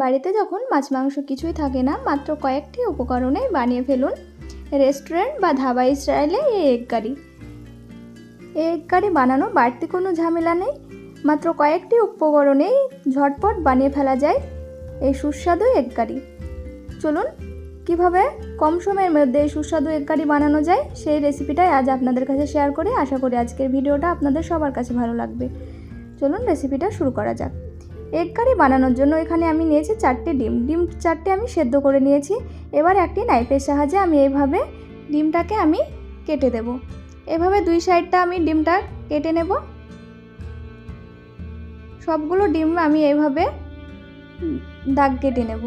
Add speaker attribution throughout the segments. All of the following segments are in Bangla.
Speaker 1: বাড়িতে যখন মাছ মাংস কিছুই থাকে না, মাত্র কয়েকটি উপকরণে বানিয়ে ফেলুন। রেস্টুরেন্ট বা ধাবা স্টাইলে এই এগ কারি এই এগ কারি বানানো বাড়তি কোনো ঝামেলা নেই। মাত্র কয়েকটি উপকরণেই ঝটপট বানিয়ে ফেলা যায়। এই সুস্বাদু এগ কারি চলুন, কীভাবে কম সময়ের মধ্যে এই সুস্বাদু এগ কারি বানানো যায়, সেই রেসিপিটাই আজ আপনাদের কাছে শেয়ার করে। আশা করি আজকের ভিডিওটা আপনাদের সবার কাছে ভালো লাগবে। চলুন রেসিপিটা শুরু করা যাক। এগ কারি বানানোর জন্য এখানে আমি নিয়েছি চারটে ডিম। ডিম চারটে আমি সেদ্ধ করে নিয়েছি। এবার একটি নাইফের সাহায্যে আমি এইভাবে ডিমটাকে আমি কেটে দেব। এভাবে দুই সাইডটা আমি ডিমটা কেটে নেব। সবগুলো ডিম আমি এইভাবে দাগ কেটে নেব।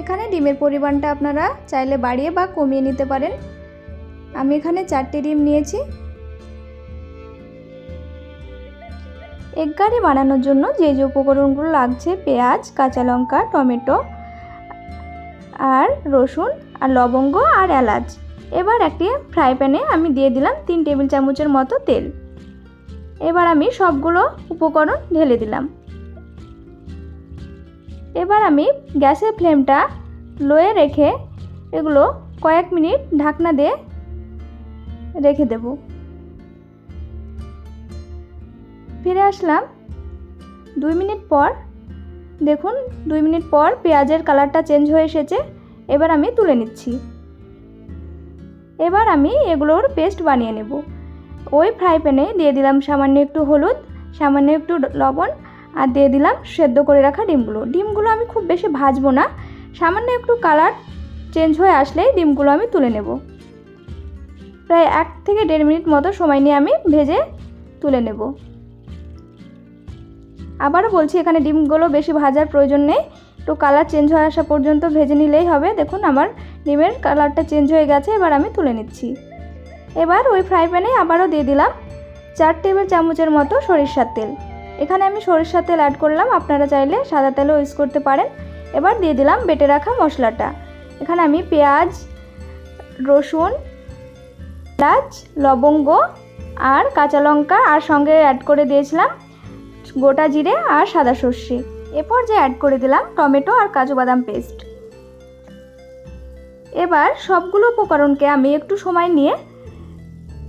Speaker 1: এখানে ডিমের পরিমাণটা আপনারা চাইলে বাড়িয়ে বা কমিয়ে নিতে পারেন। আমি এখানে চারটে ডিম নিয়েছি। এগ কারি বানানোর জন্য যে যে উপকরণগুলো লাগছে, পেঁয়াজ, কাঁচা লঙ্কা, টমেটো আর রসুন আর লবঙ্গ আর এলাচ। এবার একটি ফ্রাই প্যানে আমি দিয়ে দিলাম তিন টেবিল চামচের মতো তেল। এবার আমি সবগুলো উপকরণ ঢেলে দিলাম। এবার আমি গ্যাসের ফ্লেমটা লোয়ে রেখে এগুলো কয়েক মিনিট ঢাকনা দিয়ে রেখে দেব। ফিরে আসলাম। দুই মিনিট পর, দেখুন, দুই মিনিট পর পেঁয়াজের কালারটা চেঞ্জ হয়ে এসেছে। এবার আমি তুলে নিচ্ছি। এবার আমি এগুলোর পেস্ট বানিয়ে নেব। ওই ফ্রাই প্যানে দিয়ে দিলাম সামান্য একটু হলুদ, সামান্য একটু লবণ আর দিয়ে দিলাম সেদ্ধ করে রাখা ডিমগুলো। ডিমগুলো আমি খুব বেশি ভাজবো না। সামান্য একটু কালার চেঞ্জ হয়ে আসলেই ডিমগুলো আমি তুলে নেব। প্রায় এক থেকে দেড় মিনিট মতো সময় নিয়ে আমি ভেজে তুলে নেব। আবারও বলছি, এখানে ডিমগুলো বেশি ভাজার প্রয়োজন নেই। একটু কালার চেঞ্জ হয়ে আসা পর্যন্ত ভেজে নিলেই হবে। দেখুন, আমার ডিমের কালারটা চেঞ্জ হয়ে গেছে, এবার আমি তুলে নিচ্ছি। এবার ওই ফ্রাই প্যানে আবারও দিয়ে দিলাম চার টেবিল চামচের মতো সরিষার তেল। এখানে আমি সরিষার তেল অ্যাড করলাম, আপনারা চাইলে সাদা তেলও ইউজ করতে পারেন। এবার দিয়ে দিলাম বেটে রাখা মশলাটা। এখানে আমি পেঁয়াজ, রসুন, এলাচ, লবঙ্গ আর কাঁচা লঙ্কা আর সঙ্গে অ্যাড করে দিয়েছিলাম। গোটা জিরে আর সাদা সর্ষে। এরপর যে অ্যাড করে দিলাম টমেটো আর কাজু বাদাম পেস্ট এবার সবগুলো উপকরণকে আমি একটু সময় নিয়ে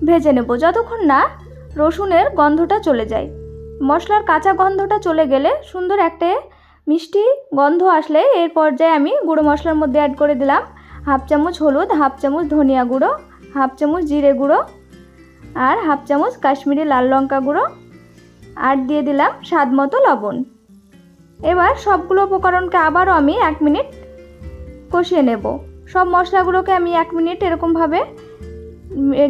Speaker 1: ভেজে নেব। যতক্ষণ না রসুনের গন্ধটা চলে যায়। মশলার কাঁচা গন্ধটা চলে গেলে সুন্দর একটা মিষ্টি গন্ধ আসলে এর পর্যায়ে আমি গুঁড়ো মশলার মধ্যে অ্যাড করে দিলাম হাফ চামচ হলুদ, হাফ চামচ ধনিয়া গুঁড়ো, হাফ চামচ জিরে গুঁড়ো আর হাফ চামচ কাশ্মীরি লাল লঙ্কা গুঁড়ো। আর দিয়ে দিলাম স্বাদ মতো লবণ। এবার সবগুলো উপকরণকে আবারও আমি এক মিনিট কষিয়ে নেব। সব মশলাগুলোকে আমি এক মিনিট এরকমভাবে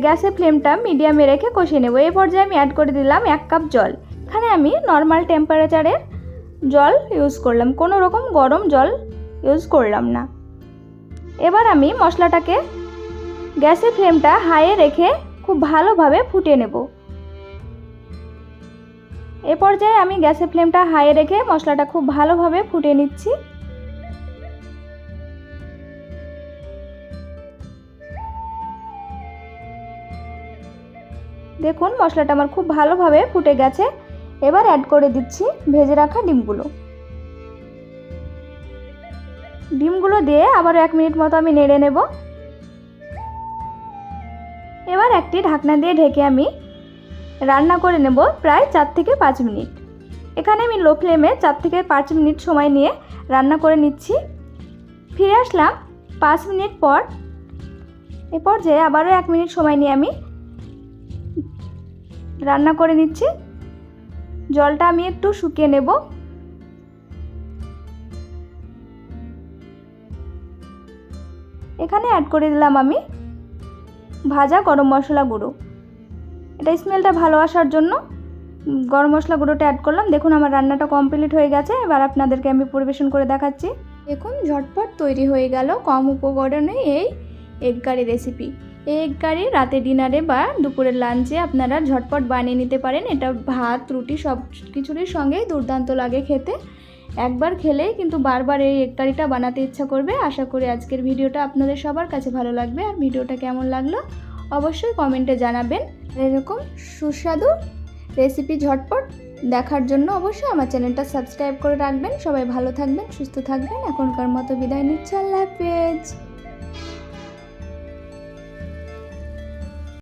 Speaker 1: গ্যাসের ফ্লেমটা মিডিয়ামে রেখে কষিয়ে নেব। এই পর্যায়ে আমি অ্যাড করে দিলাম এক কাপ জল। এখানে আমি নর্মাল টেম্পারেচারের জল ইউজ করলাম। কোনো রকম গরম জল ইউজ করলাম না। এবার আমি মশলাটাকে গ্যাসের ফ্লেমটা হাইয়ে রেখে খুব ভালোভাবে ফুটিয়ে নেব। এ পর্যায়ে আমি গ্যাসের ফ্লেমটা হাইয়ে রেখে মশলাটা খুব ভালোভাবে ফুটে নিচ্ছি। দেখুন, মশলাটা আমার খুব ভালোভাবে ফুটে গেছে। এবার অ্যাড করে দিচ্ছি ভেজে রাখা ডিমগুলো। ডিমগুলো দিয়ে আবারও এক মিনিট মতো আমি নেড়ে নেব। এবার একটি ঢাকনা দিয়ে ঢেকে আমি রান্না করে নেব প্রায় চার থেকে পাঁচ মিনিট। এখানে আমি লো ফ্লেমে চার থেকে পাঁচ মিনিট সময় নিয়ে রান্না করে নিচ্ছি। ফিরে আসলাম পাঁচ মিনিট পর। এ পর্যায়ে আবারও এক মিনিট সময় নিয়ে আমি রান্না করে নিচ্ছি। জলটা আমি একটু শুকিয়ে নেব। এখানে অ্যাড করে দিলাম আমি ভাজা গরম মশলা গুঁড়ো। এটা স্মেলটা ভালো আসার জন্য গরম মশলা গুঁড়োটা অ্যাড করলাম। দেখুন আমার রান্নাটা কমপ্লিট হয়ে গেছে। এবার আপনাদেরকে আমি পরিবেশন করে দেখাচ্ছি। দেখুন, ঝটপট তৈরি হয়ে গেল কম উপকরণে এই এগ কারি রেসিপি এই এগ কারি রাতে ডিনারে বা দুপুরের লাঞ্চে আপনারা ঝটপট বানিয়ে নিতে পারেন। এটা ভাত, রুটি সব কিছুরই সঙ্গেই দুর্দান্ত লাগে খেতে। একবার খেলেই কিন্তু বারবার এই এগ কারিটা বানাতে ইচ্ছা করবে। আশা করি আজকের ভিডিওটা আপনাদের সবার কাছে ভালো লাগবে। আর ভিডিওটা কেমন লাগল? অবশ্যই কমেন্টে জানাবেন। এরকম সুস্বাদু রেসিপি ঝটপট দেখার জন্য অবশ্যই আমার চ্যানেলটা সাবস্ক্রাইব করে রাখবেন। সবাই ভালো থাকবেন, সুস্থ থাকবেন। এখনকার মতো বিদায় নিচ্ছি। আল্লাহ হাফেজ।